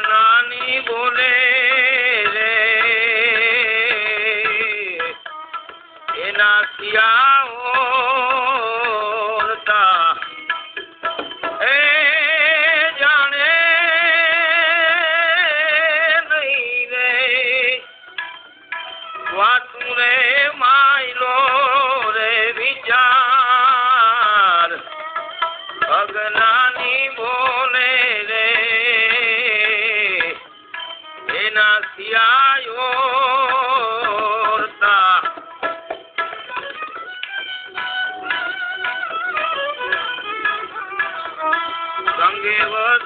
અજ્ઞાની બોલે રે એના સિયાઓરતા એ જાણે નહીં રે વાતું રે માયલો રે વિચાર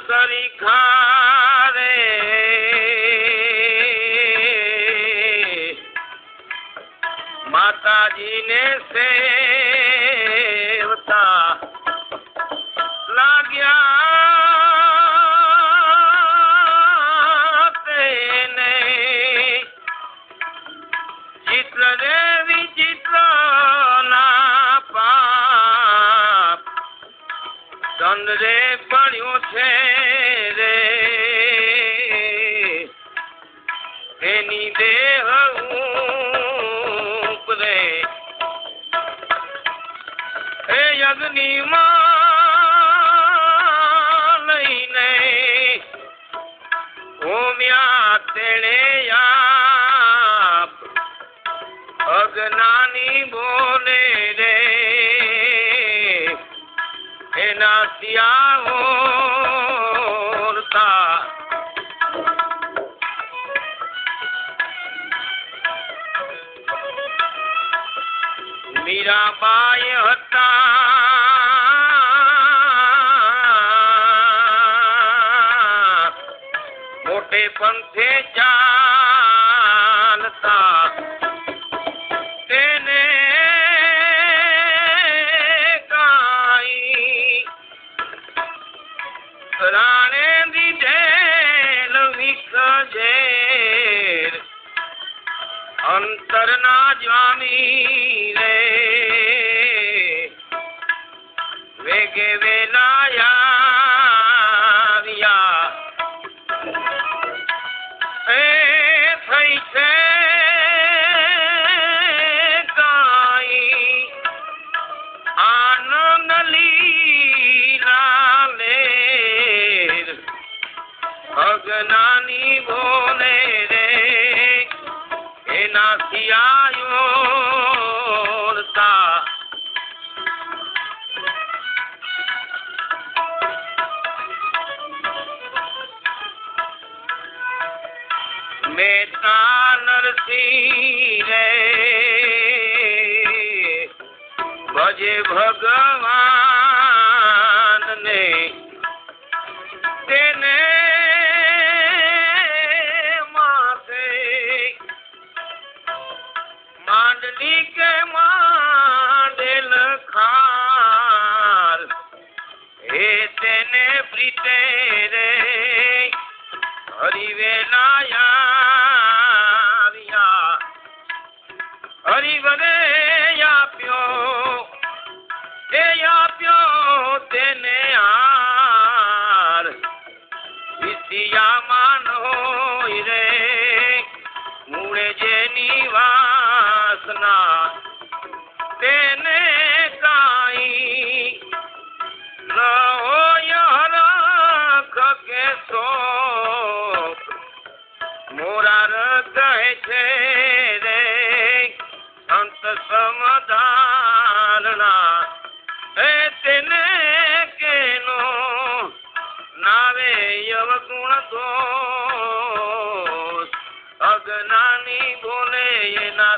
सरी खारे। माता जी ने से દંડ રે પડ્યું છે રે. એની દેહ ઉપરે એ યજ્ઞીમાં લઈને હોમ્યા તેણે આપ અજ્ઞાની दिया होता मीरा बाई होता। मोटे पंथे जा રાણે દીધેલ વિખજેર અંતરના જ્વામી રે. વેગે વેલાયા એ થઈ છે કાઈ. આનંદ લીલા અજ્ઞાની બોલે રે એના સિયાયોરતા મેતા નરસિંહ રે ભજે ભગવાન लिख मा સમધારણા હે તેને કેનો નાવે અવગુણ દોષ અજ્ઞાની બોલે એના